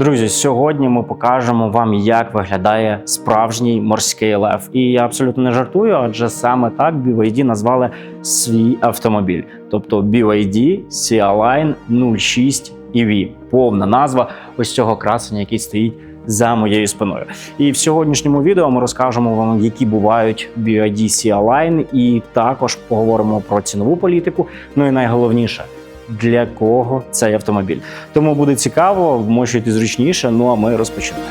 Друзі, сьогодні ми покажемо вам, як виглядає справжній морський лев. І я абсолютно не жартую, адже саме так BYD назвали свій автомобіль, тобто BYD Sea-Line 06 EV. Повна назва ось цього красення, який стоїть за моєю спиною. І в сьогоднішньому відео ми розкажемо вам, які бувають BYD Sea-Line, і також поговоримо про цінову політику. Ну і найголовніше. Для кого цей автомобіль? Тому буде цікаво, вмощуйте зручніше. Ну а ми розпочнемо.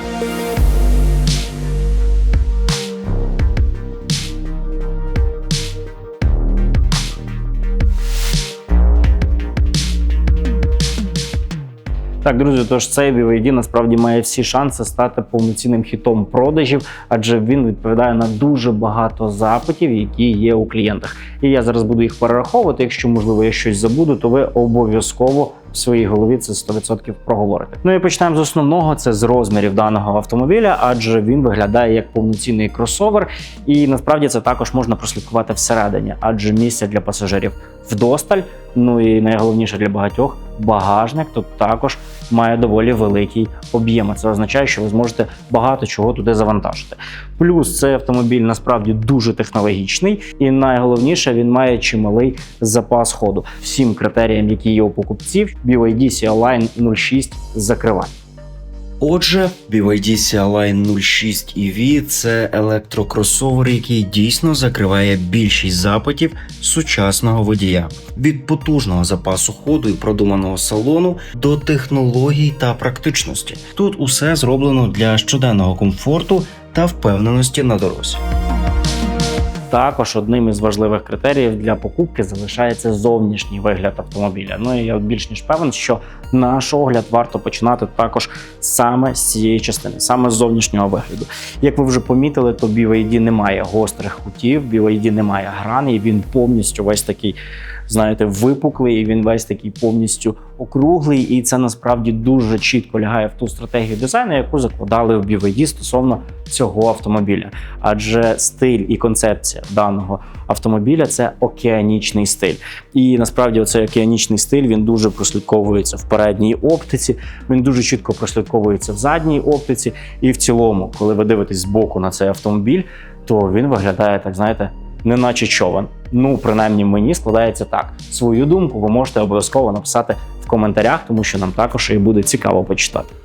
Так, друзі, тож цей BYD насправді має всі шанси стати повноцінним хітом продажів, адже він відповідає на дуже багато запитів, які є у клієнтах. І я зараз буду їх перераховувати. Якщо можливо я щось забуду, то ви обов'язково в своїй голові це 100% проговорите. Ну і почнемо з основного: це з розмірів даного автомобіля, адже він виглядає як повноцінний кросовер, і насправді це також можна прослідкувати всередині, адже місця для пасажирів вдосталь. Ну і найголовніше для багатьох багажник тут також має доволі великий об'єм. Це означає, що ви зможете багато чого туди завантажити. Плюс цей автомобіль насправді дуже технологічний, і найголовніше він має чималий запас ходу. Всім критеріям, які є у покупців, BYD Sea-Line 06 закриває. Отже, BYD Sea-Line 06 EV – це електрокросовер, який дійсно закриває більшість запитів сучасного водія від потужного запасу ходу і продуманого салону до технологій та практичності. Тут усе зроблено для щоденного комфорту та впевненості на дорозі. Також одним із важливих критеріїв для покупки залишається зовнішній вигляд автомобіля. Ну і я більш ніж певен, що наш огляд варто починати також саме з цієї частини, саме з зовнішнього вигляду. Як ви вже помітили, то BYD немає гострих кутів, BYD немає грани, граней, він повністю весь такий. Знаєте, випуклий, і він весь такий повністю округлий, і це насправді дуже чітко лягає в ту стратегію дизайну, яку закладали в BYD стосовно цього автомобіля. Адже стиль і концепція даного автомобіля це океанічний стиль. І насправді цей океанічний стиль він дуже прослідковується в передній оптиці, він дуже чітко прослідковується в задній оптиці. І в цілому, коли ви дивитесь збоку на цей автомобіль, то він виглядає так, знаєте. Неначе човен. Ну, принаймні, мені складається так. Свою думку ви можете обов'язково написати в коментарях, тому що нам також і буде цікаво почитати.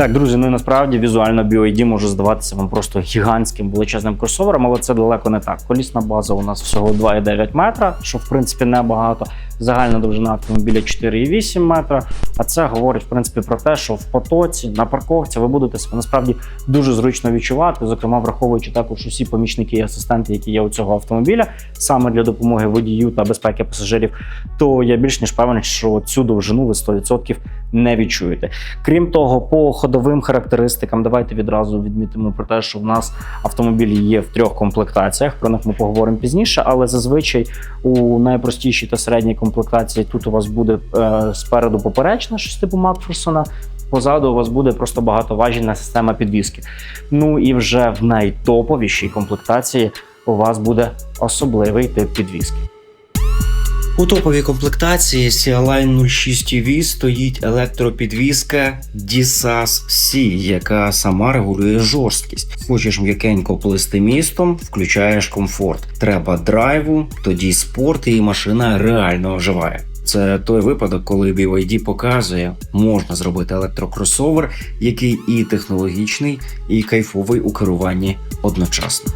Так, друзі, ну і насправді візуально BYD може здаватися вам просто гігантським величезним кросовером, але це далеко не так. Колісна база у нас всього 2,9 метра, що в принципі небагато. Загальна довжина автомобіля 4,8 метра. А це говорить в принципі про те, що в потоці на парковці ви будете себе насправді дуже зручно відчувати, зокрема враховуючи також усі помічники і асистенти, які є у цього автомобіля, саме для допомоги водію та безпеки пасажирів. То я більш ніж певен, що цю довжину ви 100% не відчуєте. Крім того, по ходовим характеристикам, давайте відразу відмітимо про те, що в нас автомобілі є в трьох комплектаціях. Про них ми поговоримо пізніше, але зазвичай у найпростішій та середній комплектації тут у вас буде е, спереду поперечна, щось типу Макферсона. Позаду у вас буде просто багатоважільна система підвіски. Ну і вже в найтоповішій комплектації у вас буде особливий тип підвіски. У топовій комплектації Sea-Line 06 EV стоїть електропідвізка DSAS C, яка сама регулює жорсткість. Хочеш м'якенько плисти містом, включаєш комфорт. Треба драйву, тоді спорт, і машина реально оживає. Це той випадок, коли BYD показує, можна зробити електрокросовер, який і технологічний, і кайфовий у керуванні одночасно.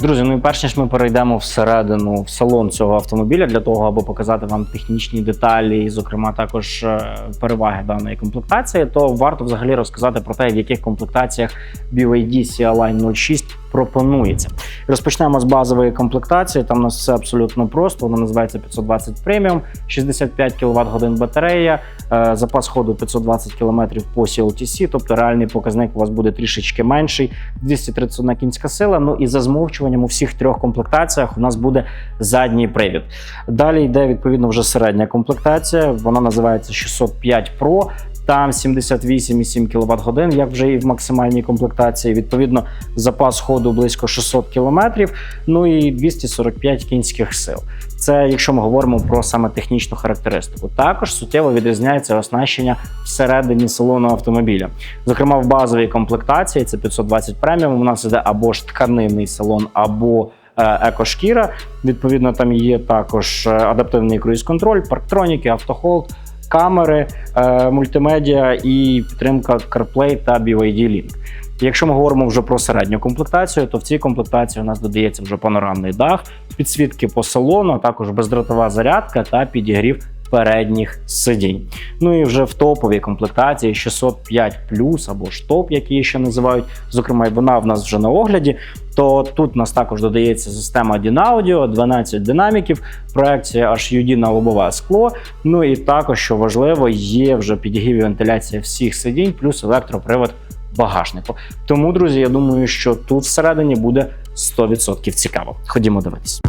Друзі, ну і перш ніж ми перейдемо всередину в салон цього автомобіля для того, аби показати вам технічні деталі, і, зокрема, також е, переваги даної комплектації, то варто взагалі розказати про те, в яких комплектаціях BYD Sea-Line 06 пропонується. Розпочнемо з базової комплектації. Там у нас все абсолютно просто. Вона називається 520 Premium, 65 кВт годин батарея, е, запас ходу 520 км по CLTC, тобто реальний показник у вас буде трішечки менший, 231 кінська сила. Ну і за змовчуванням у всіх трьох комплектаціях у нас буде задній привід. Далі йде відповідно вже середня комплектація. Вона називається 605 Pro. Там 78,7 кВт годин, як вже і в максимальній комплектації. Відповідно, запас ходу близько 600 км, ну і 245 кінських сил. Це якщо ми говоримо про саме технічну характеристику. Також суттєво відрізняється оснащення всередині салону автомобіля. Зокрема, в базовій комплектації це 520 преміум. У нас іде або ж тканинний салон, або е, екошкіра. Відповідно, там є також е, адаптивний круїз-контроль, парктроніки, автохолд, камери, е, мультимедіа і підтримка CarPlay та BYD Link. Якщо ми говоримо вже про середню комплектацію, то в цій комплектації у нас додається вже панорамний дах, підсвітки по салону, а також бездротова зарядка та підігрів передніх сидінь. Ну і вже в топовій комплектації 605 або ж топ, як її ще називають. Зокрема, вона в нас вже на огляді. То тут нас також додається система DIN-Audio, 12 динаміків, проекція HUD на лобове скло. Ну і також, що важливо, є вже підігрів і вентиляція всіх сидінь, плюс електропривод багажнику. Тому, друзі, я думаю, що тут всередині буде 100% цікаво. Ходімо дивитись.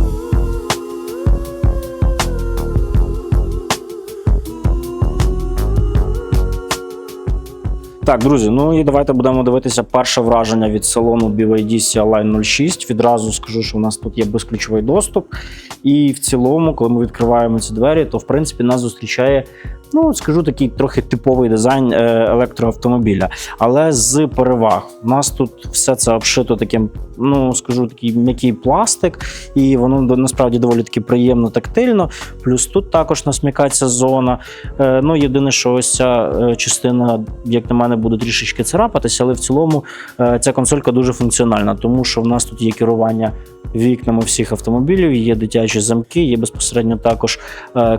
Так, друзі, ну і давайте будемо дивитися перше враження від салону BYD CLI 06. Відразу скажу, що у нас тут є безключовий доступ. І в цілому, коли ми відкриваємо ці двері, то в принципі нас зустрічає, ну скажу такий трохи типовий дизайн е, електроавтомобіля. Але з переваг у нас тут все це обшито таким, ну скажу, такий м'який пластик, і воно насправді доволі таки приємно тактильно. Плюс тут також у нас м'яка ця зона. Е, Ну, єдине, що ось ця е, частина, як на мене, буде трішечки царапатися, але в цілому е, ця консолька дуже функціональна, тому що в нас тут є керування вікнами всіх автомобілів, є дитячі замки, є безпосередньо також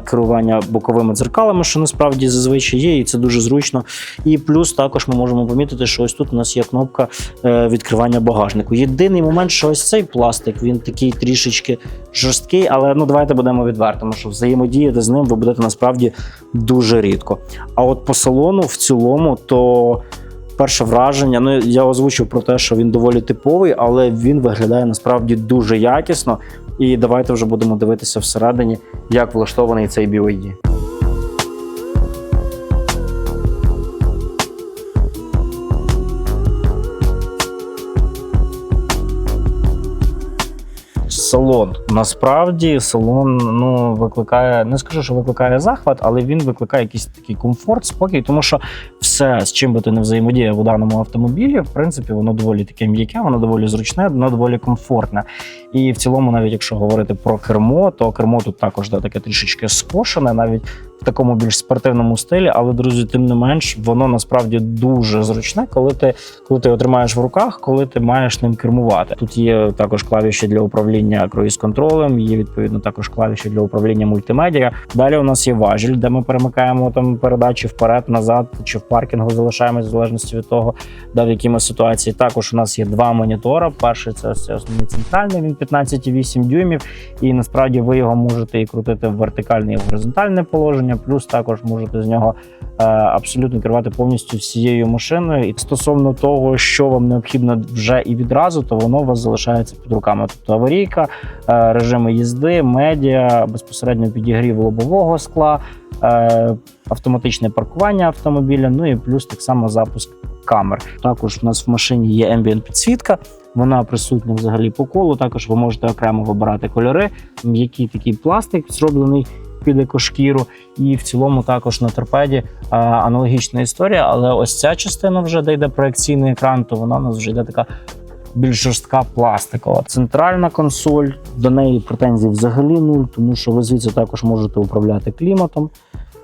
керування боковими дзеркалами, що насправді зазвичай є, і це дуже зручно. І плюс також ми можемо помітити, що ось тут у нас є кнопка відкривання багажнику. Єдиний момент, що ось цей пластик, він такий трішечки жорсткий, але ну давайте будемо відвертими, що взаємодіяти з ним ви будете насправді дуже рідко. А от по салону в цілому, то перше враження, ну я озвучив про те, що він доволі типовий, але він виглядає насправді дуже якісно. І давайте вже будемо дивитися всередині, як влаштований цей BYD. Салон насправді салон ну викликає, не скажу, що викликає захват, але він викликає якийсь такий комфорт, спокій, тому що все, з чим би ти не взаємодіяв у даному автомобілі, в принципі, воно доволі таке м'яке, воно доволі зручне, воно доволі комфортне. І в цілому, навіть якщо говорити про кермо, то кермо тут також да, таке трішечки скошене, навіть в такому більш спортивному стилі. Але друзі, тим не менш, воно насправді дуже зручне, коли ти коли ти його тримаєш в руках, коли ти маєш ним кермувати. Тут є також клавіші для управління круїз-контролем, є відповідно також клавіші для управління мультимедіа. Далі у нас є важіль, де ми перемикаємо там передачі вперед, назад чи в паркінгу залишаємось в залежності від того, де в якій ми ситуації. Також у нас є два монітора. Перший це основний центральний, він 15,8 дюймів, і насправді ви його можете і крутити в вертикальне і в горизонтальне положення. Плюс також можете з нього е, абсолютно керувати повністю всією машиною. І стосовно того, що вам необхідно вже і відразу, то воно у вас залишається під руками. Тобто аварійка, е, режими їзди, медіа, безпосередньо підігрів лобового скла, е, автоматичне паркування автомобіля. Ну і плюс так само запуск камер. Також у нас в машині є ambient підсвітка. Вона присутня взагалі по колу. Також ви можете окремо вибирати кольори. М'який такий пластик зроблений під екошкіру, і в цілому також на торпеді аналогічна історія. Але ось ця частина вже де йде проекційний екран, то вона у нас вже йде така. Більш жорстка пластикова. Центральна консоль, до неї претензій взагалі нуль, тому що ви звідси також можете управляти кліматом,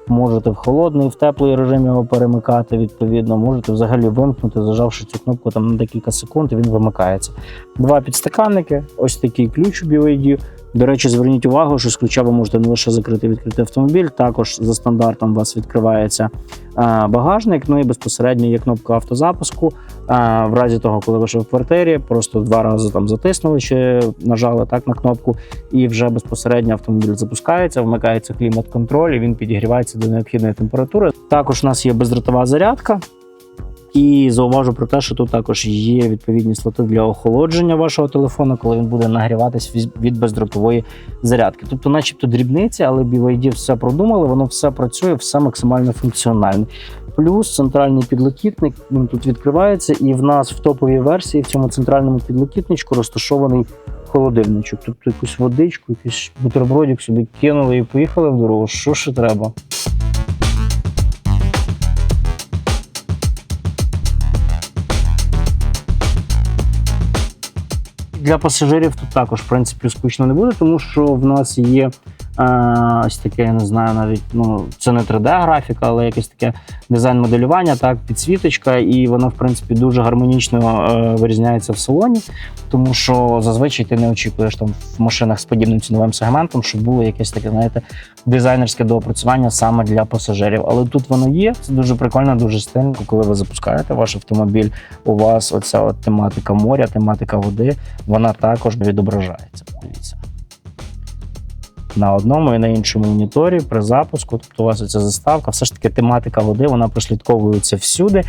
можете в холодний, в теплий режим його перемикати, відповідно, можете взагалі вимкнути, зажавши цю кнопку там на декілька секунд, і він вимикається. Два підстаканники, ось такий ключ у BYD. До речі, зверніть увагу, що з ключа ви можете не лише закрити відкрити автомобіль, також за стандартом у вас відкривається багажник. Ну і безпосередньо є кнопка автозапуску. В разі того, коли ви ще в квартирі, просто два рази там затиснули чи нажали так на кнопку, і вже безпосередньо автомобіль запускається, вмикається клімат-контроль, і він підігрівається до необхідної температури. Також у нас є бездротова зарядка. І зауважу про те, що тут також є відповідні слоти для охолодження вашого телефону, коли він буде нагріватись від- бездротової зарядки. Тобто, начебто дрібниці, але BYD все продумали, воно все працює, все максимально функціональне. Плюс центральний підлокітник він тут відкривається, і в нас в топовій версії в цьому центральному підлокітничку розташований холодильничок. Тобто якусь водичку, якийсь бутербродик собі кинули і поїхали в дорогу. Що ще треба? Для пасажирів тут також, в принципі, скучно не буде, тому що в нас є ось таке, я не знаю, навіть ну це не 3D-графіка, але якесь таке дизайн-моделювання, так, підсвіточка, і воно, в принципі, дуже гармонічно е, вирізняється в салоні, тому що зазвичай ти не очікуєш там в машинах з подібним ціновим сегментом, щоб було якесь таке, знаєте, дизайнерське доопрацювання саме для пасажирів. Але тут воно є. Це дуже прикольно, дуже стильно. Коли ви запускаєте ваш автомобіль, у вас оця от тематика моря, тематика води, вона також відображається. Подивіться. На одному і на іншому моніторі при запуску, тобто у вас ця заставка, все ж таки тематика води, вона прослідковується всюди.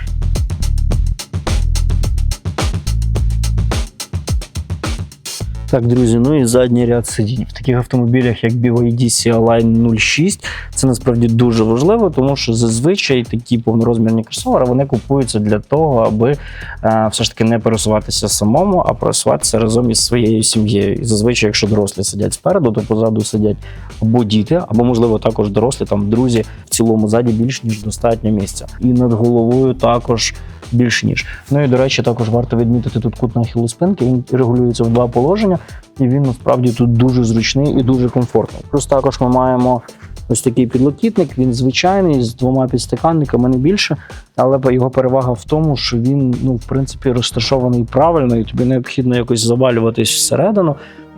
Так, друзі, ну і задній ряд сидінь. В таких автомобілях, як BYD CLI 06, це насправді дуже важливо, тому що зазвичай такі повнорозмірні кросовери вони купуються для того, аби е, все ж таки не пересуватися самому, а пересуватися разом із своєю сім'єю. І зазвичай, якщо дорослі сидять спереду, то позаду сидять або діти, або можливо також дорослі, там друзі в цілому ззаді більш ніж достатньо місця. І над головою також більш ніж. Ну і до речі, також варто відмітити тут кут нахилу спинки. Він регулюється в два положення, і він насправді тут дуже зручний і дуже комфортний. Плюс також ми маємо ось такий підлокітник. Він звичайний з двома підстаканниками, не більше. Але його перевага в тому, що він ну в принципі розташований правильно, і тобі необхідно якось завалюватись всередину.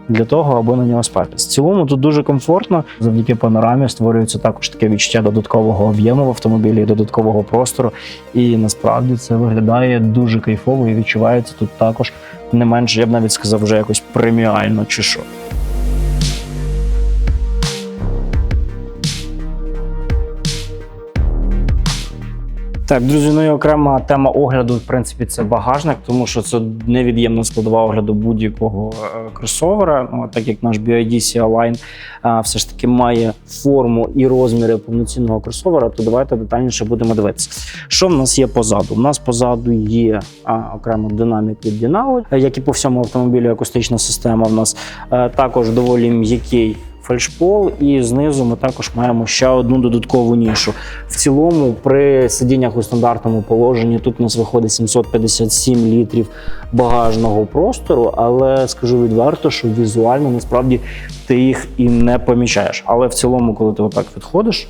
Для того, аби на нього спати. В цілому тут дуже комфортно. Завдяки панорамі створюється також таке відчуття додаткового об'єму в автомобілі, додаткового простору. І насправді це виглядає дуже кайфово і відчувається тут також не менше, я б навіть сказав, вже якось преміально чи що. Так, друзі, ну і окрема тема огляду, в принципі, це багажник, тому що це невід'ємна складова огляду будь-якого е, кросовера. Ну, так як наш BYD C-Line е, все ж таки має форму і розміри повноцінного кросовера, то давайте детальніше будемо дивитися. Що в нас є позаду? У нас позаду є а, окремо динамік від Dynamo, е, як і по всьому автомобілю, акустична система. В нас е, також доволі м'який фальшпол, і знизу ми також маємо ще одну додаткову нішу. В цілому, при сидіннях у стандартному положенні тут у нас виходить 757 літрів багажного простору, але скажу відверто, що візуально насправді ти їх і не помічаєш. Але в цілому, коли ти отак відходиш.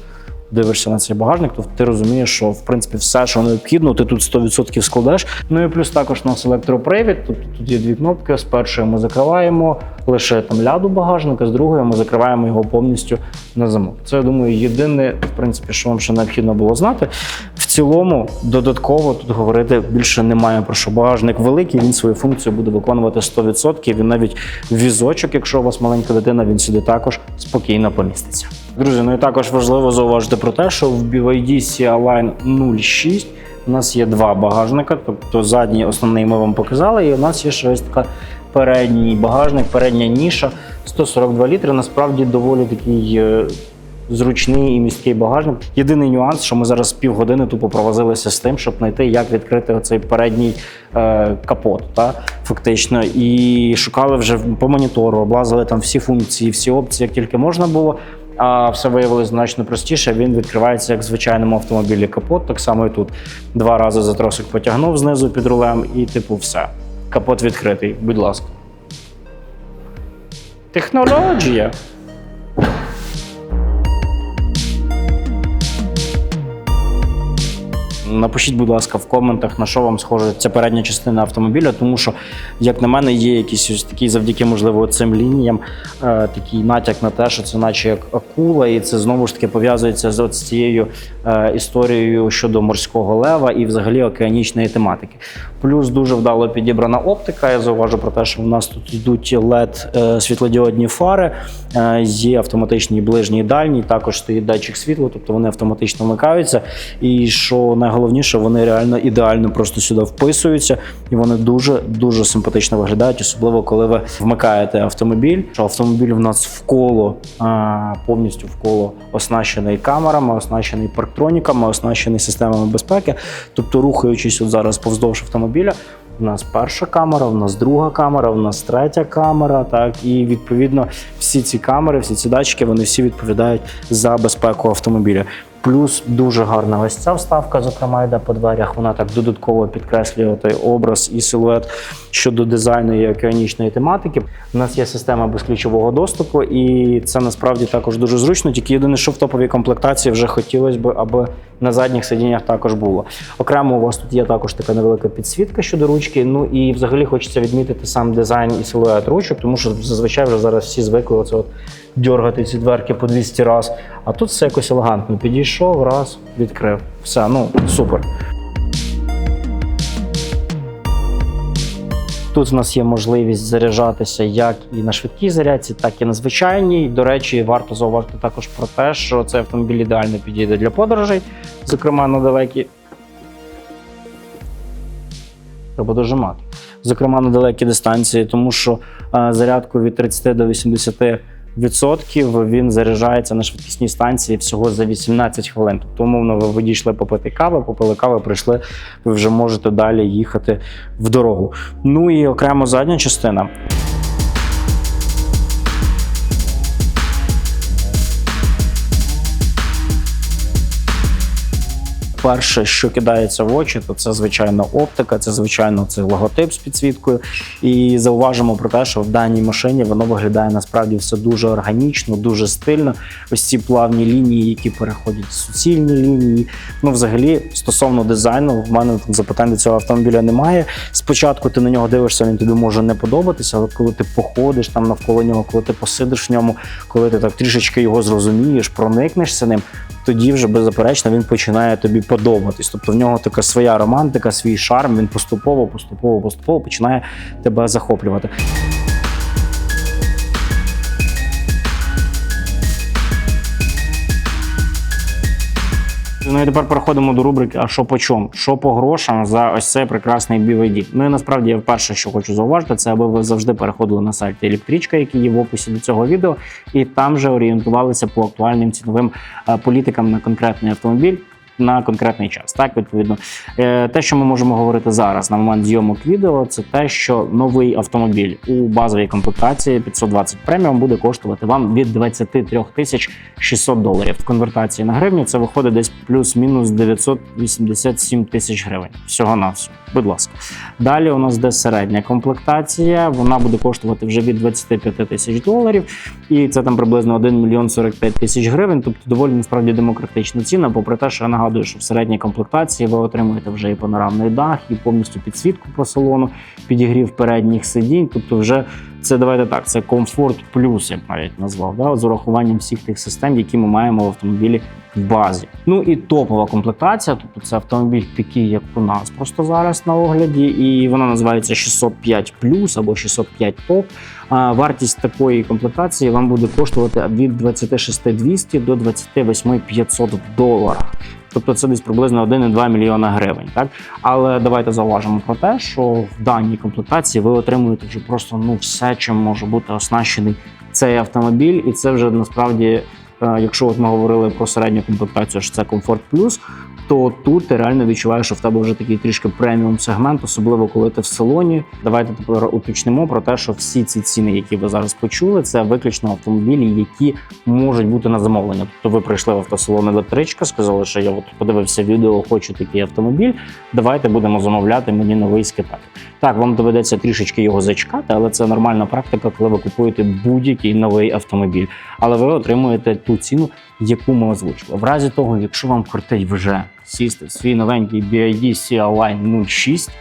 Дивишся на цей багажник, то ти розумієш, що в принципі все, що необхідно, ти тут 100% складеш. Ну і плюс також у нас електропривід. Тобто тут є дві кнопки. З першої ми закриваємо лише там ляду багажника, з другої ми закриваємо його повністю на замок. Це я думаю, єдине, в принципі, що вам ще необхідно було знати. В цілому, додатково тут говорити більше немає про що. Багажник великий, він свою функцію буде виконувати 100%. Він навіть візочок, якщо у вас маленька дитина, він сюди також спокійно поміститься. Друзі, ну і також важливо зауважити про те, що в BYD CLine 06 у нас є два багажника, тобто задній основний ми вам показали, і у нас є ще ось така передній багажник, передня ніша 142 літри. Насправді доволі такий. е, Зручний і міський багажник. Єдиний нюанс, що ми зараз півгодини тупо провозилися з тим, щоб знайти, як відкрити оцей передній е, капот, та фактично, і шукали вже по монітору, облазили там всі функції, всі опції, як тільки можна було. А все виявилось значно простіше. Він відкривається як в звичайному автомобілі капот. Так само і тут два рази за тросик потягнув знизу під рулем, і типу все. Капот відкритий, будь ласка. Технологія. Напишіть, будь ласка, в коментах, на що вам схожа ця передня частина автомобіля, тому що, як на мене, є якийсь ось такий завдяки, можливо, цим лініям, е, такий натяк на те, що це наче як акула, і це знову ж таки пов'язується з от цією е, історією щодо морського лева і взагалі океанічної тематики. Плюс дуже вдало підібрана оптика. Я зауважу про те, що в нас тут йдуть LED е, світлодіодні фари, є автоматичний ближній і дальній, також стоїть датчик світла, тобто вони автоматично вмикаються. І що найголовніше, найголовніше, вони реально ідеально просто сюди вписуються, і вони дуже дуже симпатично виглядають, особливо коли ви вмикаєте автомобіль. Автомобіль в нас вколо повністю вколо оснащений камерами, оснащений парктроніками, оснащений системами безпеки. Тобто, рухаючись от зараз повздовж автомобіля. У нас перша камера, у нас друга камера, у нас третя камера. Так і відповідно всі ці камери, всі ці датчики, вони всі відповідають за безпеку автомобіля. Плюс дуже гарна ось ця вставка, зокрема, йде по дверях. Вона так додатково підкреслює той образ і силует щодо дизайну і океанічної тематики. У нас є система безключового доступу, і це насправді також дуже зручно. Тільки єдине, що в топовій комплектації вже хотілося б, аби на задніх сидіннях також було. Окремо у вас тут є також така невелика підсвітка щодо ручки. Ну і взагалі хочеться відмітити сам дизайн і силует ручок, тому що зазвичай вже зараз всі звикли оце от дьоргати ці дверки по 200 раз. А тут все якось елегантно. Підійшов, раз, відкрив. Все, ну супер. Тут в нас є можливість заряджатися як і на швидкій зарядці, так і на звичайній. До речі, варто зауважити також про те, що цей автомобіль ідеально підійде для подорожей, зокрема на далекі. Треба дожимати. Зокрема, на далекі дистанції, тому що е, зарядку від 30 до 80 відсотків він заряджається на швидкісній станції всього за 18 хвилин. Тобто, умовно, ви відійшли попити кави, попили кави, прийшли, ви вже можете далі їхати в дорогу. Ну і окремо задня частина. Перше, що кидається в очі, то це звичайно оптика, це звичайно цей логотип з підсвіткою. І зауважимо про те, що в даній машині воно виглядає насправді все дуже органічно, дуже стильно. Ось ці плавні лінії, які переходять в суцільні лінії. Ну, взагалі, стосовно дизайну, в мене там запитань до цього автомобіля немає. Спочатку ти на нього дивишся, він тобі може не подобатися, але коли ти походиш там навколо нього, коли ти посидиш в ньому, коли ти так трішечки його зрозумієш, проникнешся ним, тоді вже беззаперечно він починає тобі подобатись. Тобто в нього така своя романтика, свій шарм. Він поступово, поступово, поступово починає тебе захоплювати. Ну і тепер переходимо до рубрики А що по чому? Що по грошам за ось цей прекрасний BVD. Ну і насправді я вперше, що хочу зауважити, це аби ви завжди переходили на сайт електричка, який є в описі до цього відео, і там же орієнтувалися по актуальним ціновим е, політикам на конкретний автомобіль. На конкретний час, так відповідно, Е, те, що ми можемо говорити зараз на момент зйомок відео, це те, що новий автомобіль у базовій комплектації 520 преміум буде коштувати вам від 23 тисяч 600 доларів. В конвертації на гривню це виходить десь плюс-мінус 987 тисяч гривень. Всього на все. Будь ласка. Далі у нас де середня комплектація. Вона буде коштувати вже від 25 тисяч доларів, і це там приблизно 1 мільйон 45 тисяч гривень. Тобто доволі насправді демократична ціна. Попри те, що я нагадую, що в середній комплектації ви отримуєте вже і панорамний дах, і повністю підсвітку по салону, підігрів передніх сидінь. Тобто, вже це давайте так, це комфорт плюс, я б навіть назвав, да, з урахуванням всіх тих систем, які ми маємо в автомобілі в базі. Ну і топова комплектація, тобто це автомобіль такий, як у нас просто зараз на огляді, і вона називається 605 або 605 топ. А вартість такої комплектації вам буде коштувати від 26 200 до 28 500 в доларах. Тобто це десь приблизно 1,2 мільйона гривень. Так але давайте зауважимо про те, що в даній комплектації ви отримуєте вже просто ну все, чим може бути оснащений цей автомобіль, і це вже насправді, е, якщо от ми говорили про середню комплектацію, що це комфорт плюс. То тут ти реально відчуваєш, що в тебе вже такий трішки преміум сегмент, особливо коли ти в салоні. Давайте тепер уточнимо про те, що всі ці ціни, які ви зараз почули, це виключно автомобілі, які можуть бути на замовлення. Тобто ви прийшли в автосалон електричка, сказали, що я от подивився відео, хочу такий автомобіль. Давайте будемо замовляти мені новий скипет. Так, вам доведеться трішечки його зачекати, але це нормальна практика, коли ви купуєте будь-який новий автомобіль. Але ви отримуєте ту ціну, яку ми озвучили. В разі того, якщо вам кортить вже сісти в свій новенький BID C-Align 06,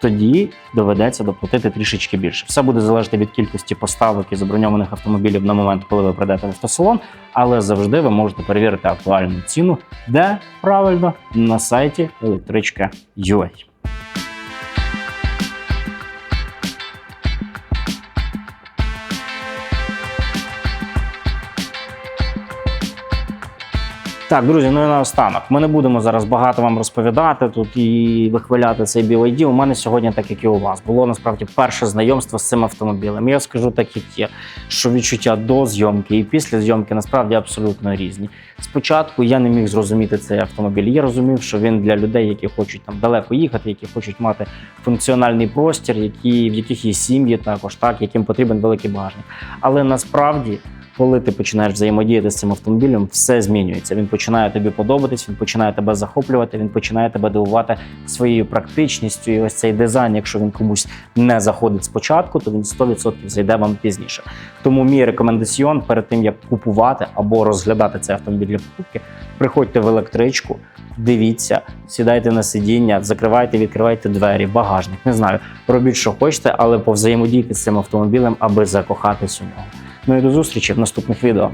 тоді доведеться доплатити трішечки більше. Все буде залежати від кількості поставок і заброньованих автомобілів на момент, коли ви прийдете в автосалон, але завжди ви можете перевірити актуальну ціну, де правильно на сайті електричка.ua. Так, друзі, ну і наостанок. Ми не будемо зараз багато вам розповідати тут і вихваляти цей BYD. У мене сьогодні, так як і у вас, було насправді перше знайомство з цим автомобілем. Я скажу так, як є, що відчуття до зйомки і після зйомки насправді абсолютно різні. Спочатку я не міг зрозуміти цей автомобіль. Я розумів, що він для людей, які хочуть там далеко їхати, які хочуть мати функціональний простір, які, в яких є сім'ї, також так, яким потрібен великий багажник. Але насправді коли ти починаєш взаємодіяти з цим автомобілем, все змінюється. Він починає тобі подобатись, він починає тебе захоплювати, він починає тебе дивувати своєю практичністю. І ось цей дизайн, якщо він комусь не заходить спочатку, то він 100% зайде вам пізніше. Тому мій рекомендаціон перед тим як купувати або розглядати цей автомобіль для покупки, приходьте в електричку. Дивіться, сідайте на сидіння, закривайте, відкривайте двері, багажник. Не знаю, робіть, що хочете, але повзаємодійте з цим автомобілем, аби закохатись у нього. Ну і до зустрічі в наступних відео.